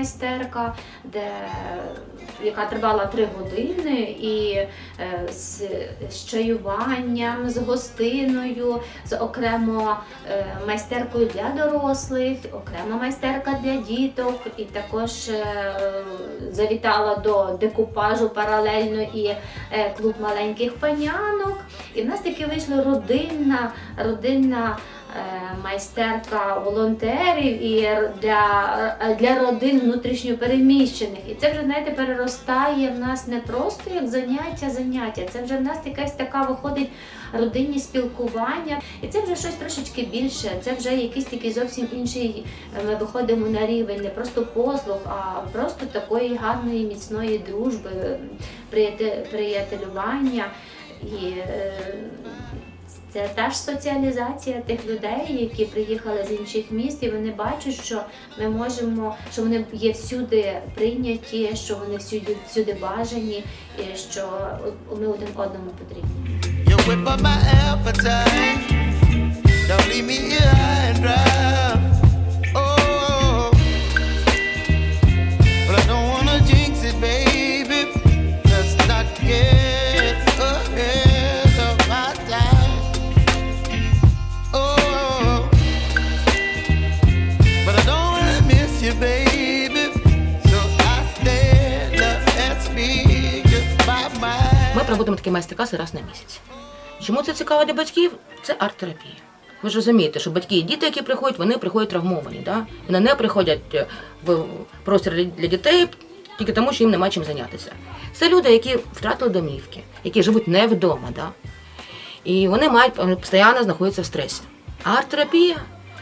майстерка, де, яка тривала три години, і е, з, з чаюванням, з гостиною, з окремо е, майстеркою для дорослих, окрема майстерка для діток, і також е, завітала до декупажу паралельно і клуб маленьких панянок. І в нас таки вийшла родинна, родинна майстерка волонтерів і для, е, для родин внутрішньопереміщених. І це вже знаєте, переростає в нас не просто як заняття, заняття. Це вже в нас якась така виходить родинні спілкування. І це вже щось трошечки більше. Це вже якийсь такий зовсім інший. е, Ми виходимо на рівень не просто послуг, а просто такої гарної міцної дружби, приятелювання. І е, це та ж соціалізація тих людей, які приїхали з інших міст, і вони бачать, що ми можемо, що вони є всюди прийняті, що вони всюди всюди бажані, і що ми один одному потрібні. Проводимо такі майстер-класи раз на місяць. Чому це цікаво для батьків? Це арт-терапія. Ви ж розумієте, що батьки і діти, які приходять, вони приходять травмовані. Да? Вони не приходять е, в простір для- дітей тільки тому, що їм немає чим зайнятися. Це люди, які втратили домівки, які живуть не вдома. Да? І вони мають вони постійно знаходяться в стресі. А арт-терапія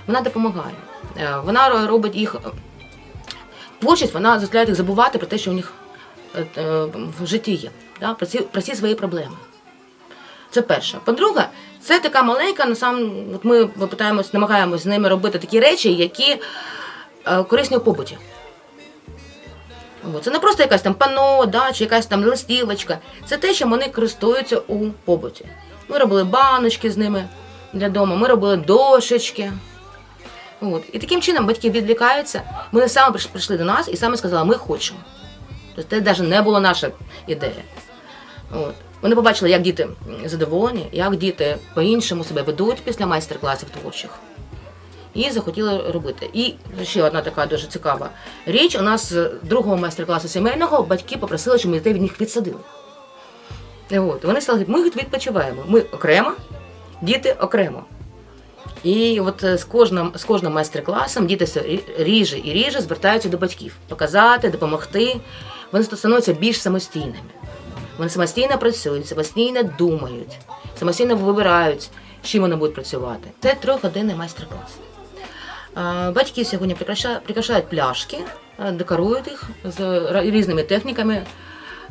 вона допомагає. Е, Вона робить їх е, творчість, вона заставляє їх забувати про те, що у них е, е, житті да? про, ці, про всі свої проблеми. Це перше. По-друге, це така маленька, сам, от ми питаємось, намагаємось з ними робити такі речі, які е, корисні у побуті. Це не просто якась там пано, да, чи якась там листівочка. Це те, що вони користуються у побуті. Ми робили баночки з ними для дому, ми робили дошечки. От. І таким чином батьки відвлікаються. Вони саме прийшли до нас і саме сказали, ми хочемо. Тобто це навіть не була наша ідея. От. Вони побачили, як діти задоволені, як діти по-іншому себе ведуть після майстер-класів творчих. І захотіли робити. І ще одна така дуже цікава річ. У нас з другого майстер-класу сімейного батьки попросили, щоб ми дітей від них відсадили. От. Вони сказали, ми відпочиваємо. Ми окремо, діти окремо. І от з кожним, з кожним майстер-класом діти все ріже і ріже звертаються до батьків, показати, допомогти. Вони становляться більш самостійними. Вони самостійно працюють, самостійно думають, самостійно вибирають, чим вони будуть працювати. Це трьохгодинний майстер-клас. Батьки сьогодні прикрашають, пляшки, декорують їх з різними техніками,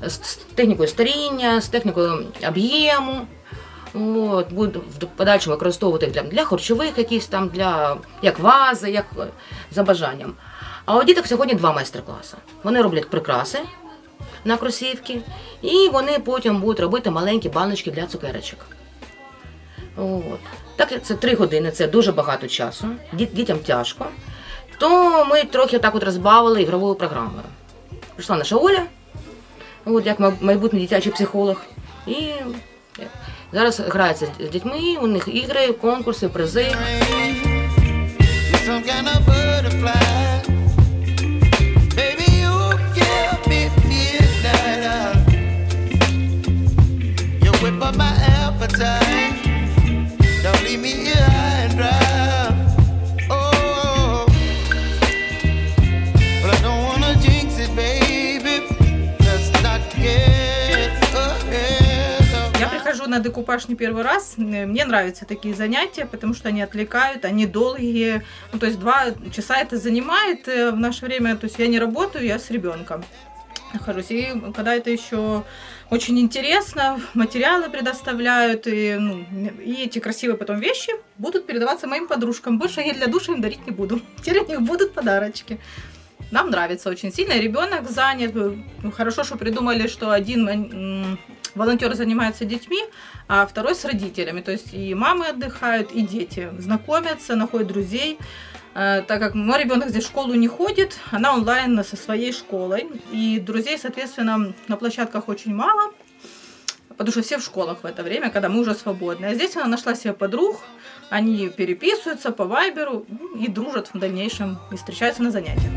з технікою старіння, з технікою об'єму. От, будуть в подальшому використовувати їх для, для харчових, якісь там, для, як вази, як за бажанням. А у діток сьогодні два майстер-класи. Вони роблять прикраси на кросівки, і вони потім будуть робити маленькі баночки для цукерочок. От. Так це три години, це дуже багато часу, діт- дітям тяжко. То ми трохи так от розбавили ігровою програмою. Прийшла наша Оля, от як майбутній дитячий психолог, і зараз грається з дітьми, у них ігри, конкурси, призи. Up my appetite. Don't leave me here high and dry. Oh, Я прихожу на декупаж не первый раз. Мне нравятся такие занятия, потому что они отвлекают, они долгие. Ну, то есть два часа это занимает э, в наше время. То есть я не работаю, я с ребенком нахожусь. И когда это еще очень интересно, материалы предоставляют, и, ну, и эти красивые потом вещи будут передаваться моим подружкам. Больше я для души им дарить не буду. Теперь у них будут подарочки. Нам нравится очень сильно. Ребенок занят. Хорошо, что придумали, что один волонтер занимается детьми, а второй с родителями. То есть и мамы отдыхают, и дети знакомятся, находят друзей. Э, Так как мой ребенок здесь в школу не ходит, она онлайн со своей школой. И друзей, соответственно, на площадках очень мало. Потому что все в школах в это время, когда мы уже свободны. А здесь она нашла себе подруг, они переписываются по вайберу ну, и дружат в дальнейшем, и встречаются на занятиях.